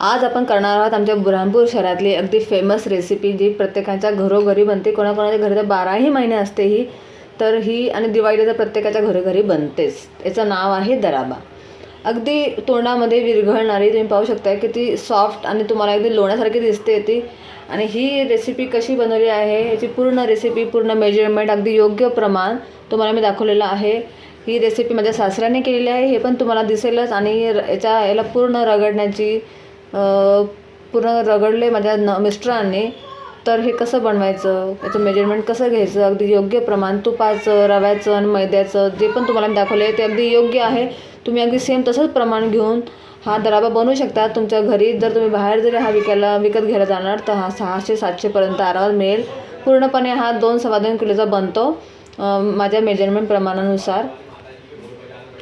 आज आपण करणार आहोत आमच्या बुरहानपूर शहरातली अगदी फेमस रेसिपी जी प्रत्येकाच्या घरोघरी बनते. कोणाकोणाच्या घरी तर बाराही महिने असते ही. तर ही आणि दिवाळीला तर प्रत्येकाच्या घरोघरी बनतेच. याचं नाव आहे दराबा. अगदी तोंडामध्ये विरघळणारी तुम्ही पाहू शकता की ती सॉफ्ट आणि तुम्हाला अगदी लोण्यासारखी दिसते ती. आणि ही रेसिपी कशी बनवली आहे याची पूर्ण रेसिपी पूर्ण मेजरमेंट अगदी योग्य प्रमाण तुम्हाला मी दाखवलेलं आहे. ही रेसिपी माझ्या सासऱ्याने केलेली आहे हे पण तुम्हाला दिसेलच. आणि याच्या याला पूर्ण रगडण्याची पूर्ण रगडले माझ्या न मिस्टरांनी. तर हे कसं बनवायचं? याचं मेजरमेंट कसं घ्यायचं? अगदी योग्य प्रमाण तुपाचं रव्याचं आणि मैद्याचं जे पण तुम्हाला मी दाखवलं आहे ते अगदी योग्य आहे. तुम्ही अगदी सेम तसंच प्रमाण घेऊन हा दराबा बनवू शकता. तुमच्या घरी जर तुम्ही बाहेर जरी हा विकायला विकत घ्यायला जाणार तर हा सहाशे सातशेपर्यंत आरामात मिळेल. पूर्णपणे हा दोन सव्वा दोन किलोचा बनतो माझ्या मेजरमेंट प्रमाणानुसार.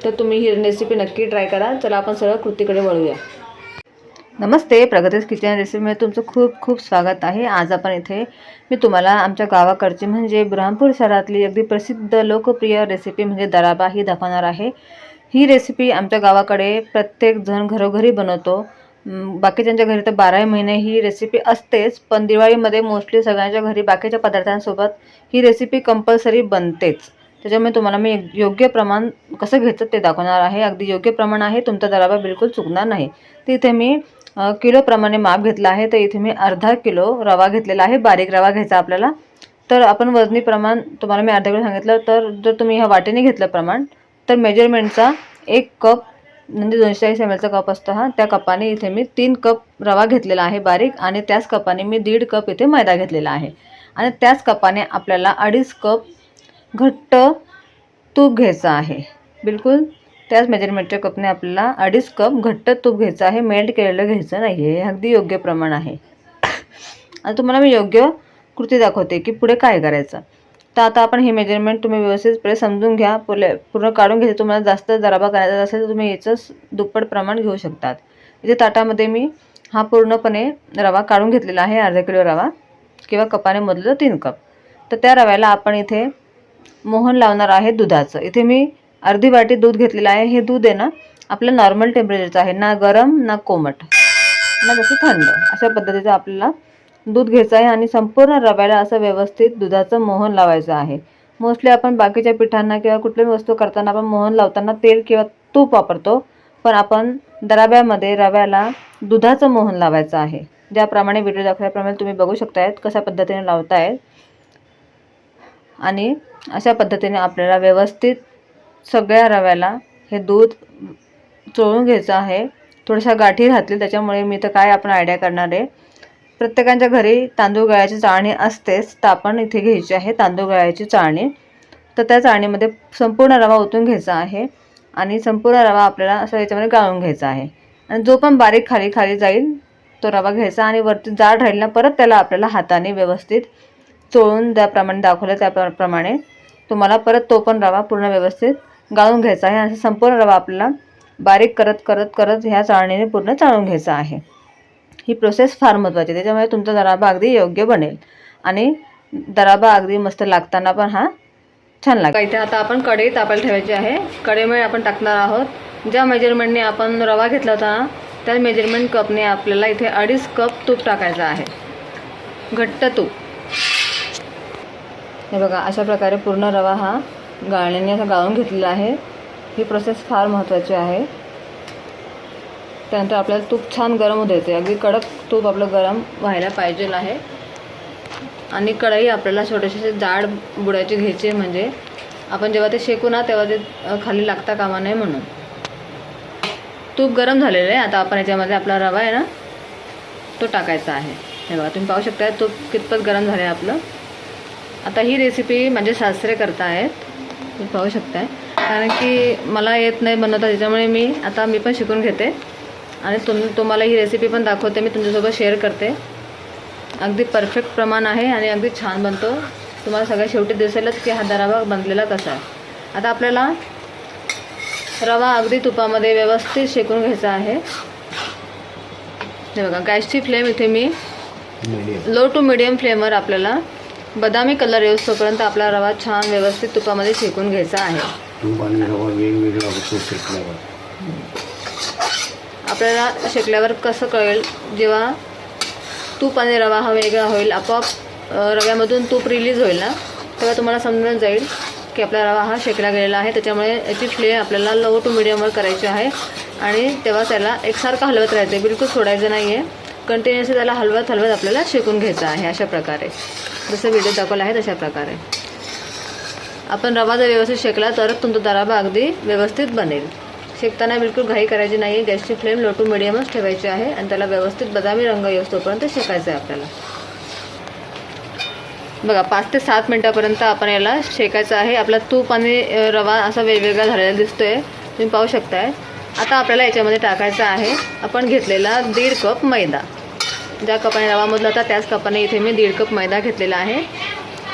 तर तुम्ही ही रेसिपी नक्की ट्राय करा. चला आपण सरळ कृतीकडे वळूया. नमस्ते प्रगतीस किचन रेसिपीमध्ये तुमचं खूप खूप स्वागत आहे. आज आपण इथे मी तुम्हाला आमच्या गावाकडची म्हणजे ब्रह्मपूर शहरातली अगदी प्रसिद्ध लोकप्रिय रेसिपी म्हणजे दराबा ही दाखवणार आहे. ही रेसिपी आमच्या गावाकडे प्रत्येकजण घरोघरी बनवतो. बाकीच्यांच्या घरी तर बाराही महिने ही रेसिपी असतेच पण दिवाळीमध्ये मोस्टली सगळ्यांच्या घरी बाकीच्या पदार्थांसोबत ही रेसिपी कंपल्सरी बनतेच. त्याच्यामुळे तुम्हाला मी योग्य प्रमाण कसं घ्यायचं ते दाखवणार आहे. अगदी योग्य प्रमाण आहे तुमचा दराबा बिलकुल चुकणार नाही. तिथे मी किलोप्रमाणे माप घेतलं आहे तर इथे मी अर्धा किलो रवा घेतलेला आहे बारीक रवा घ्यायचा आपल्याला. तर आपण वजनी प्रमाण तुम्हाला मी अर्धा किलो सांगितलं तर जर तुम्ही ह्या वाटेने घेतलं प्रमाण तर मेजरमेंटचा एक कप म्हणजे दोनशे चाळीस एम एलचा कप असतो हा त्या कपाने इथे मी तीन कप रवा घेतलेला आहे बारीक आणि त्याच कपाने मी दीड कप इथे मैदा घेतलेला आहे. आणि त्याच कपाने आपल्याला अडीच कप घट्ट तूप घ्यायचं आहे. बिलकुल? त्याच मेजरमेंटच्या कपने आपल्याला अडीच कप घट्ट तूप घ्यायचं आहे मेल्ट केलेलं घ्यायचं नाही आहे हे अगदी योग्य प्रमाण आहे. आणि तुम्हाला मी योग्य कृती दाखवते की पुढे काय करायचं. तर आता आपण हे मेजरमेंट तुम्ही व्यवस्थितपणे समजून घ्या पुले पूर्ण काढून घ्यायचं तुम्हाला जास्त दराबा करायचा असेल तर तुम्ही याचं दुप्पट प्रमाण घेऊ शकतात. इथे ताटामध्ये मी हा पूर्णपणे रवा काढून घेतलेला आहे अर्धा किलो रवा किंवा कपाने मधलं तीन कप. तर त्या रव्याला आपण इथे मोहन लावणार आहे दुधाचं. इथे मी अर्धी वाटी दूध घेतलेलं आहे. हे दूध आहे ना आपलं नॉर्मल टेम्परेचरचं आहे. ना गरम ना कोमट. ना जसं थंड. अशा पद्धतीचं आपल्याला दूध घ्यायचं आहे आणि संपूर्ण रव्याला असं व्यवस्थित दुधाचं मोहन लावायचं आहे. मोस्टली आपण बाकीच्या पिठांना किंवा कुठल्याही वस्तू करताना आपण मोहन लावताना तेल किंवा तूप वापरतो. पण आपण दराब्यामध्ये रव्याला दुधाचं मोहन लावायचं आहे. ज्याप्रमाणे व्हिडिओ दाखवल्याप्रमाणे तुम्ही बघू शकतायत कशा पद्धतीने लावतायत. आणि अशा पद्धतीने आपल्याला व्यवस्थित सगळ्या रव्याला हे दूध चोळून घ्यायचं आहे. थोड्याशा गाठी राहतील त्याच्यामुळे मी तर काय आपण आयडिया करणार आहे. प्रत्येकाच्या घरी तांदूळ गळ्याची चाळणी असतेच तर आपण इथे घ्यायची आहे तांदूळ गळ्याची चाळणी. तर त्या चाळणीमध्ये संपूर्ण रवा ओतून घ्यायचा आहे आणि संपूर्ण रवा आपल्याला असं याच्यामध्ये गाळून घ्यायचा आहे. आणि जो पण बारीक खाली खाली जाईल तो रवा घ्यायचा आणि वरती जाड राहील ना परत त्याला आपल्याला हाताने व्यवस्थित चोळून त्याप्रमाणे दाखवलं त्याप्रमाणे तुम्हाला परत तो पण रवा पूर्ण व्यवस्थित गाळून घ्यायचा आहे. आणि संपूर्ण रवा आपल्याला बारीक करत करत करत ह्या चाळणीने पूर्ण चाळून घ्यायचा आहे. ही प्रोसेस फार महत्त्वाची आहे. त्याच्यामुळे तुमचा दराबा अगदी योग्य बनेल. आणि दराबा अगदी मस्त लागताना पण हा छान लागेल. इथे आता आपण कढई तापायला ठेवायची आहे. कढईमध्ये आपण टाकणार आहोत. ज्या मेजरमेंटने आपण रवा घेतला होता त्या मेजरमेंट कपने आपल्याला इथे अडीच कप तूप टाकायचं आहे. घट्ट तूप. हे बघा अशा प्रकारे पूर्ण रवा हा गाळण्याने असा गाळून घेतलेला आहे. ही प्रोसेस फार महत्त्वाची आहे. त्यानंतर आपल्याला तूप छान गरम होऊ द्यायचं अगदी कडक तूप आपलं गरम व्हायला पाहिजे आहे. आणि कढई आपल्याला छोटेसे जाड बुडायची घ्यायची आहे म्हणजे आपण जेव्हा ते शेकू ना तेव्हा ते खाली लागता कामा नये म्हणून. तूप गरम झालेलं आहे. आता आपण याच्यामध्ये आपला रवा आहे ना तो टाकायचा आहे. हे बघा तुम्ही पाहू शकता तूप कितपत गरम झालं आहे आपलं. आता ही रेसिपी माझे म्हणजे सासरे करतायत तुम्ही पाहू शकताय. कारण की मला येत नाही बनवता त्याच्यामुळे मी आता मी पण शिकून घेते. आणि तुम तुम्हाला ही रेसिपी पण दाखवते मी तुमच्यासोबत शेअर करते. अगदी परफेक्ट प्रमाण आहे आणि अगदी छान बनतो. तुम्हाला सगळ्या शेवटी दिसेलच की हा दरावा बनलेला कसा आहे. आता आपल्याला रवा अगदी तुपामध्ये व्यवस्थित शेकून घ्यायचा आहे. हे बघा गॅसची फ्लेम इथे मी लो टू मिडियम फ्लेमवर आपल्याला बदामी कलर येऊस्तोपर्यंत आपला रवा छान व्यवस्थित तुपामध्ये शेकून घ्यायचा आहे. तूप आणि रवा वेगवेगळा होतो शेकल्यावर. आपल्याला शेकल्यावर कसं कळेल? जेव्हा तूप आणि रवा हा वेगळा होईल आपोआप अ, रव्यामधून तूप रिलीज होईल ना? तेव्हा तुम्हाला समजून जाईल की आपला रवा हा शेकला गेलेला आहे. त्याच्यामुळे याची फ्लेम आपल्याला लो टू मिडियमवर करायची आहे. आणि तेव्हा त्याला एकसारखं हलवत राहायचं आहे. बिलकुल सोडायचं नाही आहे कंटिन्युअसली त्याला हलवत हलवत आपल्याला शेकून घ्यायचं आहे अशा प्रकारे. जसं व्हिडिओ दाखवला आहे तशा प्रकारे. आपण रवा जर व्यवस्थित शेकला तरच तुमचा दराबा अगदी व्यवस्थित बनेल. शेकताना बिलकुल घाई करायची नाही आहे गॅसची फ्लेम लो टू मिडियमच ठेवायची आहे आणि त्याला व्यवस्थित बदामी रंग येऊस तोपर्यंत शेकायचं आहे आपल्याला. बघा पाच ते सात मिनटापर्यंत आपण याला शेकायचं आहे. आपला तूप आणि रवा असा वेगवेगळा झालेला दिसतो आहे तुम्ही पाहू शकताय. आता आपल्याला याच्यामध्ये टाकायचं आहे आपण घेतलेला दीड कप मैदा. ज्या कपाने रवा मोजला होता त्याच कपाने इथे मी दीड कप मैदा घेतलेला आहे.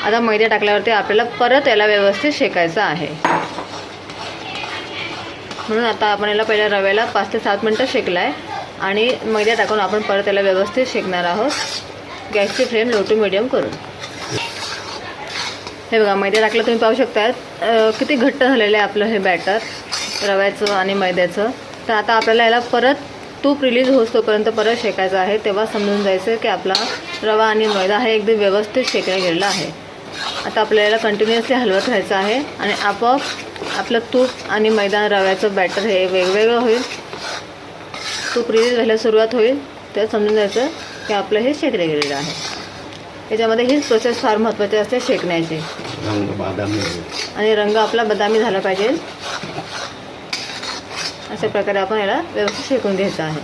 आता मैदा टाकल्यावरती आपल्याला परत याला व्यवस्थित शेकायचं आहे. म्हणून आता आपण याला पहिल्या रव्याला पाच ते सात मिनटं शेकला आहे आणि मैदा टाकून आपण परत याला व्यवस्थित शेकणार आहोत. गॅसची फ्लेम लो टू मिडियम करून. हे बघा मैदा टाकलं तुम्ही पाहू शकता किती घट्ट झालेलं आहे आपलं हे बॅटर रव्याचं आणि मैद्याचं. तर आता आपल्याला याला परत तूप रिलीज होस तोपर्यंत परत शेकायचं आहे तेव्हा समजून जायचं की आपला रवा आणि मैदा हे एकदम व्यवस्थित शेकला गेलेला आहे. आता आपल्याला कंटिन्युअसली हलवत राहायचं आहे आणि आपोआप आपलं तूप आणि मैदा रव्याचं बॅटर हे वेगवेगळं होईल. तूप रिलीज व्हायला सुरुवात होईल तेव्हा समजून जायचं की आपलं हे शेकलं गेलेलं आहे. याच्यामध्ये हीच प्रोसेस फार महत्त्वाची असते शेकण्याची. आणि रंग आपला बदामी झाला पाहिजे. अशा प्रकारे आपण याला व्यवस्थित शेकून घ्यायचं आहे.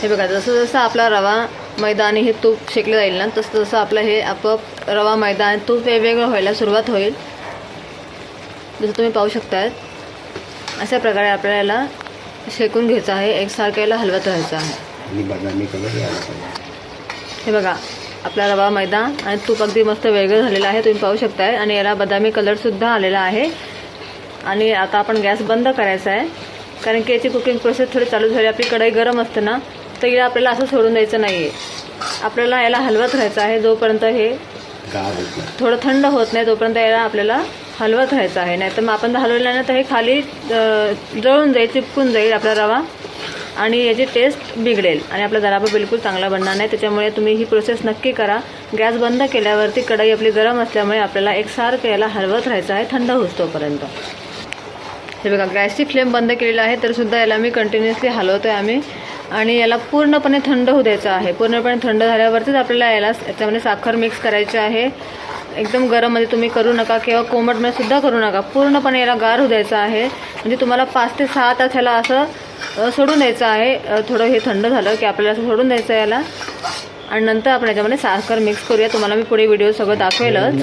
हे बघा जसं जसं आपला रवा मैदा आणि हे तूप शेकलं जाईल ना तसं तसं आपलं हे आपोआप रवा मैदा आणि तूप वेगवेगळं व्हायला सुरुवात होईल. जसं तुम्ही पाहू शकताय अशा प्रकारे आपल्याला याला शेकून घ्यायचं आहे एकसारखं याला हलवत राहायचं आहे. हे बघा आपला रवा मैदा आणि तूप अगदी मस्त वेगळं झालेलं आहे तुम्ही पाहू शकताय. आणि याला बदामी कलरसुद्धा आलेला आहे. आणि आता आपण गॅस बंद करायचा आहे. कारण की याची कुकिंग प्रोसेस थोडी चालू झाली. आपली कढई गरम असते ना तर याला आपल्याला असं सोडून द्यायचं नाही आहे आपल्याला याला हलवत राहायचं आहे जोपर्यंत हे नाही. थोडं थंड होत नाही तोपर्यंत याला आपल्याला हलवत राहायचं आहे. नाहीतर मग आपण जर हलवलं नाही तर हे खाली जळून जाईल चिपकून जाईल आपला रवा. आणि याची टेस्ट बिघडेल. आणि आपला दराबा बिलकुल चांगला बनणार नाही. त्याच्यामुळे तुम्ही ही प्रोसेस नक्की करा. गॅस बंद केल्यावरती कढई आपली गरम असल्यामुळे आपल्याला एकसारखं याला हलवत राहायचं आहे. थंड होतोपर्यंत हे बघा गॅसची फ्लेम बंद केलेली आहे तरीसुद्धा याला मी कंटिन्युअसली हलवतो आहे आम्ही. आणि याला पूर्णपणे थंड होऊ द्यायचं आहे. पूर्णपणे थंड झाल्यावरतीच आपल्याला याला याच्यामध्ये साखर मिक्स करायची आहे. एकदम गरममध्ये तुम्ही करू नका किंवा कोमटमध्ये सुद्धा करू नका. पूर्णपणे याला गार होऊ द्यायचं आहे. म्हणजे तुम्हाला पाच ते सहा तास ह्याला असं सोडून द्यायचं आहे. थोडं हे थंड झालं की आपल्याला असं सोडून द्यायचं आहे याला. आणि नंतर आपण याच्यामध्ये साखर मिक्स करूया. तुम्हाला मी पुढे व्हिडिओ सगळं दाखवेलच.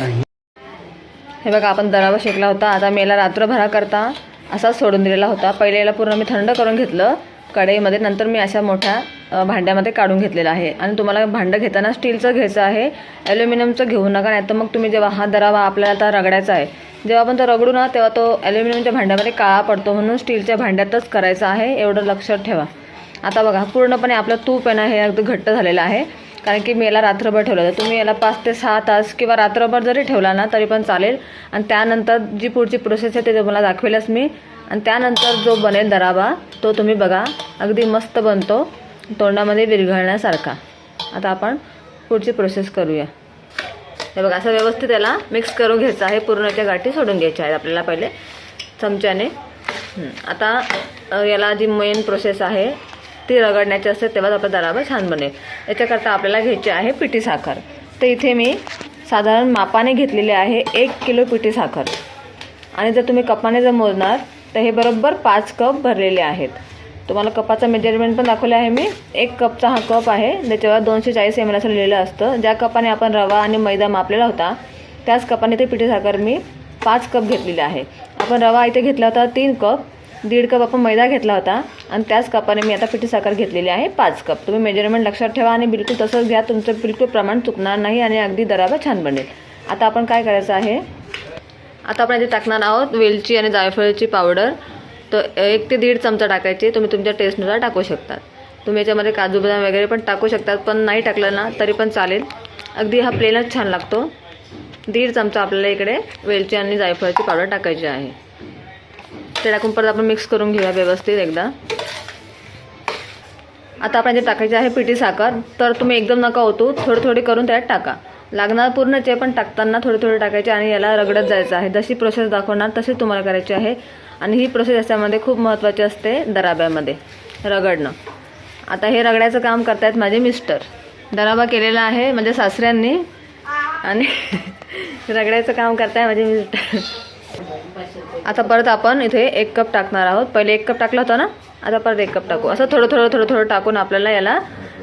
हे बघा आपण दरावा शेकला होता. आता मी याला रात्रभरा करता असाच सोडून दिलेला होता. पहिले याला पूर्ण मी थंड करून घेतलं. कढईमध्ये नंतर मी अशा मोठ्या भांड्यामध्ये काढून घेतलेलं आहे. आणि तुम्हाला भांडं घेताना स्टीलचं घ्यायचं आहे. ॲल्युमिनियमचं घेऊ नका नाही तर मग तुम्ही जेव्हा हा दरावा आपल्याला आता रगडायचा आहे. जेव्हा आपण तो रगडू ना तेव्हा तो ॲल्युमिनियमच्या भांड्यामध्ये काळा पडतो. म्हणून स्टीलच्या भांड्यातच करायचं आहे. एवढं लक्षात ठेवा. आता बघा पूर्णपणे आपलं तूप आहे ना हे अगदी घट्ट झालेलं आहे. कारण की मी याला रात्रभर ठेवलं. तर तुम्ही याला पाच ते सहा तास किंवा रात्रभर जरी ठेवला ना तरी पण चालेल. आणि त्यानंतर जी पुढची प्रोसेस आहे ते तुम्हाला दाखवेलच मी. आणि त्यानंतर जो बनेल दराबा तो तुम्ही बघा. अगदी मस्त बनतो. तोंडामध्ये विरघळण्यासारखा. आता आपण पुढची प्रोसेस करूया. हे बघा असं व्यवस्थित याला मिक्स करून घ्यायचं आहे. पूर्णच्या गाठी सोडून घ्यायच्या आहेत आपल्याला पहिले. चमच्याने. आता याला जी मेन प्रोसेस आहे ती रगडण्याची असते तेव्हाच आपला दराबा छान बनेल. याच्याकरता आपल्याला घ्यायची आहे पिठी साखर. तर इथे मी साधारण मापाने घेतलेली आहे एक किलो पिठी साखर. आणि जर तुम्ही कपाने जर मोजणार तर हे बरोबर पाच कप भरलेले आहेत. तुम्हाला कपाचं मेजरमेंट पण दाखवले आहे मी. एक कपचा हा कप आहे त्याच्यावर दोनशे चाळीस एम एल असं लिहिलेलं असतं. ज्या कपाने आपण रवा आणि मैदा मापलेला होता त्याच कपाने ते पिठी साखर मी पाच कप घेतलेले आहे. आपण रवा इथे घेतला होता तीन कप. दीड कप आपण मैदा घेतला होता आणि त्याच कपाने मी आता पिठी साखर घेतलेली आहे पाच कप. तुम्ही मेजरमेंट लक्षात ठेवा आणि बिलकुल तसंच घ्या तुमचं बिलकुल प्रमाण चुकणार नाही आणि अगदी दराबा छान बनेल. आता आपण काय करायचं आहे? आता आपण याच्यात टाकणार आहोत वेलची आणि जायफळची पावडर तर एक ते दीड चमचा टाकायची तुम्ही तुमच्या टेस्टनुसार टाकू शकतात. तुम्ही याच्यामध्ये काजू बदाम वगैरे पण टाकू शकतात पण नाही टाकलं ना तरी पण चालेल. अगदी हा प्लेनच छान लागतो. दीड चमचा आपल्याला इकडे वेलची आणि जायफळची पावडर टाकायची आहे. ते टाकून परत आपण मिक्स करून घेऊया व्यवस्थित एकदा. आता आपण जे टाकायचे आहे पिठी साखर तर तुम्ही एकदम नका ओतू थोडे थोडे करून त्यात टाका. लागणार पूर्णच आहे पण टाकताना थोडे थोडे टाकायचे आणि याला रगडत जायचं आहे. जशी प्रोसेस दाखवणार तशी तुम्हाला करायची आहे. आणि ही प्रोसेस याच्यामध्ये खूप महत्त्वाची असते दराब्यामध्ये रगडणं. आता हे रगड्याचं काम करतायत माझे मिस्टर दराबा केलेला आहे म्हणजे सासऱ्यांनी. आणि रगड्याचं काम करताय माझे मिस्टर आता परत आपण इथे एक कप टाकणार आहोत. पहिले एक कप टाकला होता ना? आता परत एक कप टाकू. असं थोडं थोडं थोडं थोडं टाकून आपल्याला याला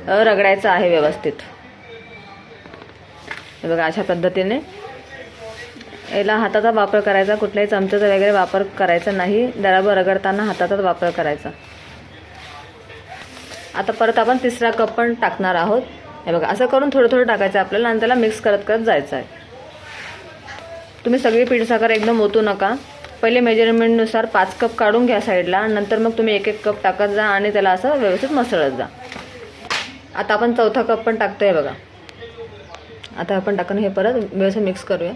रगडायचं आहे व्यवस्थित. हे बघा अशा पद्धतीने. याला हाताचा वापर करायचा. कुठल्याही चमच्याचा वगैरे वापर करायचा नाही. दराबर रगडताना हाताचाच वापर करायचा. आता परत आपण तिसरा कप पण टाकणार आहोत. हे बघा असं करून थोडं थोडं टाकायचं आपल्याला आणि त्याला मिक्स करत करत जायचं आहे. तुम्ही सगळी पीठ साखर एकदम ओतू नका. पहिले मेजरमेंटनुसार पाच कप काढून घ्या साईडला नंतर मग तुम्ही एक एक कप टाकत जा आणि त्याला असं व्यवस्थित मसळत जा. आता आपण चौथा कप पण टाकतो आहे बघा. आता आपण टाकून हे परत व्यवस्थित मिक्स करूया.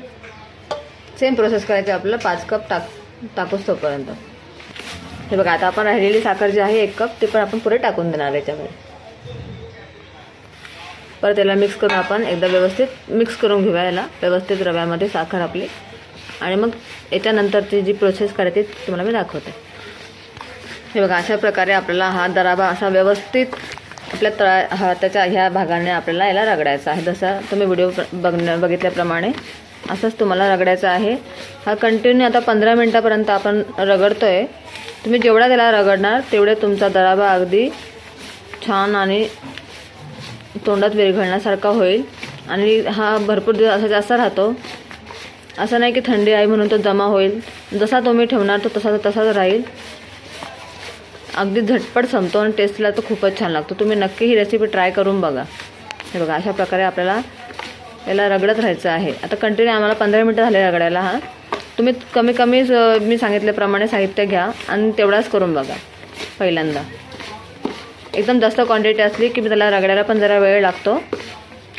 सेम प्रोसेस करायची आहे आपल्याला पाच कप टाक टाकूच तोपर्यंत. हे बघा आता आपण राहिलेली साखर जी आहे एक कप ते पण आपण पुढे टाकून देणार याच्यामध्ये. परत याला मिक्स करून आपण एकदा व्यवस्थित मिक्स करून घेऊया याला. व्यवस्थित रव्यामध्ये साखर आपली आणि मग याच्यानंतरची जी प्रोसेस करायची ती तुम्हाला मी दाखवते. हे बघा अशा प्रकारे आपल्याला हा दराबा असा व्यवस्थित आपल्या तळा हा त्याच्या ह्या भागाने आपल्याला याला रगडायचा आहे. जसा तुम्ही व्हिडिओ बघण्या बघितल्याप्रमाणे असंच तुम्हाला रगडायचा आहे. हा कंटिन्यू आता पंधरा मिनटापर्यंत आपण रगडतो आहे तुम्ही जेवढा त्याला रगडणार तेवढे तुमचा दराबा अगदी छान आणि तोंडात विरघळण्यासारखा होईल. आणि हा भरपूर दिवस असा जास्त राहतो. असं नाही की थंडी आहे म्हणून तो जमा होईल. जसा तुम्ही ठेवणार तो तसा तसाच राहील. अगदी झटपट संपतो आणि टेस्टला तो खूपच छान लागतो. तुम्ही नक्की ही रेसिपी ट्राय करून बघा. हे बघा अशा प्रकारे आपल्याला याला रगडत राहायचं आहे. आता कंटिन्यू आम्हाला पंधरा मिनटं झाले रगडायला हा. तुम्ही कमी कमी मी सांगितल्याप्रमाणे साहित्य घ्या आणि तेवढाच करून बघा पहिल्यांदा. एकदम जास्त क्वांटिटी असली की त्याला रगडायला पण जरा वेळ लागतो.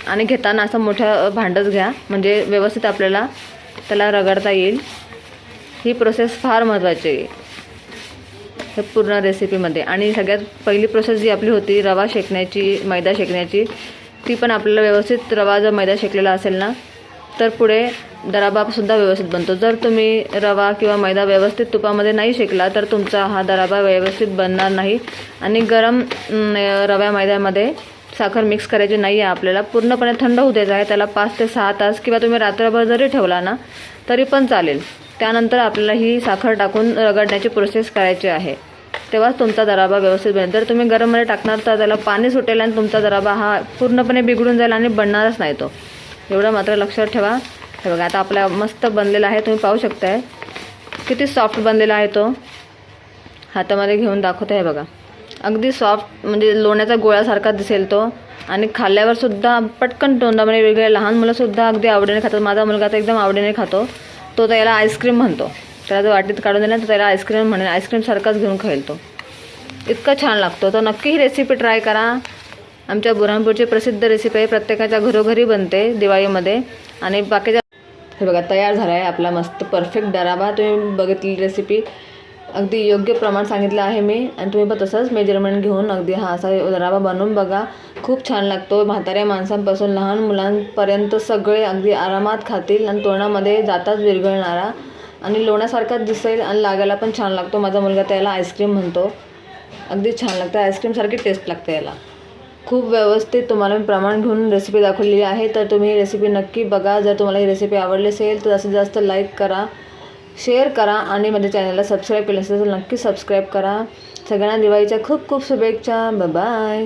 आणि घेताना असं मोठं भांडंच घ्या. म्हणजे व्यवस्थित आपल्याला त्याला रगडता येईल. ही प्रोसेस फार महत्त्वाची आहे. हे पूर्ण रेसिपीमध्ये आणि सगळ्यात पहिली प्रोसेस जी आपली होती रवा शेकण्याची मैदा शेकण्याची ती पण आपल्याला व्यवस्थित रवा जर मैदा शेकलेला असेल ना तर पुढे दराबासुद्धा व्यवस्थित बनतो. जर तुम्ही रवा किंवा मैदा व्यवस्थित तुपामध्ये नाही शेकला तर तुमचा हा दराबा व्यवस्थित बनणार नाही. आणि गरम रव्या मैद्यामध्ये साखर मिक्स करायची नाही आहे आपल्याला. पूर्णपणे थंड होऊ द्यायचं आहे. त्याला पाच ते सहा तास किंवा तुम्ही रात्रभर जरी ठेवला ना तरी पण चालेल. त्यानंतर आपल्याला ही साखर टाकून रगडण्याची प्रोसेस करायची आहे. तेव्हाच तुमचा दराबा व्यवस्थित बनेल. जर तुम्ही गरममध्ये टाकणार तर त्याला पाणी सुटेल आणि तुमचा दराबा हा पूर्णपणे बिघडून जाईल आणि बनणारच नाही तो. एवढं मात्र लक्षात ठेवा. हे बघा आता आपला मस्त बनलेला आहे. तुम्ही पाहू शकताय. किती सॉफ्ट बनलेला आहे तो. हातामध्ये घेऊन दाखवत आहे बघा. अगदी सॉफ्ट म्हणजे लोण्याचा गोळ्यासारखा दिसेल तो. आणि खाल्ल्यावर सुद्धा पटकन तोंडामध्ये म्हणजे वेगळे लहान मुलंसुद्धा अगदी आवडीने खातात. माझा मुलगा तर एकदम आवडीने खातो. तो त्याला आईस्क्रीम म्हणतो. त्याला जर वाटीत काढून दिला तर त्याला आईस्क्रीम म्हणेल. आईस्क्रीमसारखाच घेऊन खाईल तो. इतका छान लागतो. तर नक्की ही रेसिपी ट्राय करा. आमच्या बुरहानपूरची प्रसिद्ध रेसिपी आहे. प्रत्येकाच्या घरोघरी बनते दिवाळीमध्ये. आणि बाकीच्या हे बघा तयार झाला आहे आपला मस्त परफेक्ट डराबा. तुम्ही बघितली रेसिपी अगदी योग्य प्रमाण सांगितलं आहे मी. आणि तुम्ही पण तसंच मेजरमेंट घेऊन अगदी हा असा डराबा बनवून बघा. खूप छान लागतो. म्हाताऱ्या माणसांपासून लहान मुलांपर्यंत सगळे अगदी आरामात खातील आणि तोंडामध्ये जाताच विरघळणारा. आणि लोण्यासारखाच दिसेल आणि लागायला पण छान लागतो. माझा मुलगा त्याला आईस्क्रीम म्हणतो. अगदी छान लागतं. आईस्क्रीमसारखी टेस्ट लागते याला. खूप व्यवस्थित तुम्हाला मी प्रमाण घेऊन रेसिपी दाखवलेली आहे. तर तुम्ही ही रेसिपी नक्की बघा. जर तुम्हाला ही रेसिपी आवडली असेल तर जास्तीत जास्त लाईक करा. शेअर करा आणि माझ्या चॅनलला सबस्क्राईब केलं असेल तर नक्की सबस्क्राईब करा. सगळ्यांना दिवाळीच्या खूप खूप शुभेच्छा. बाय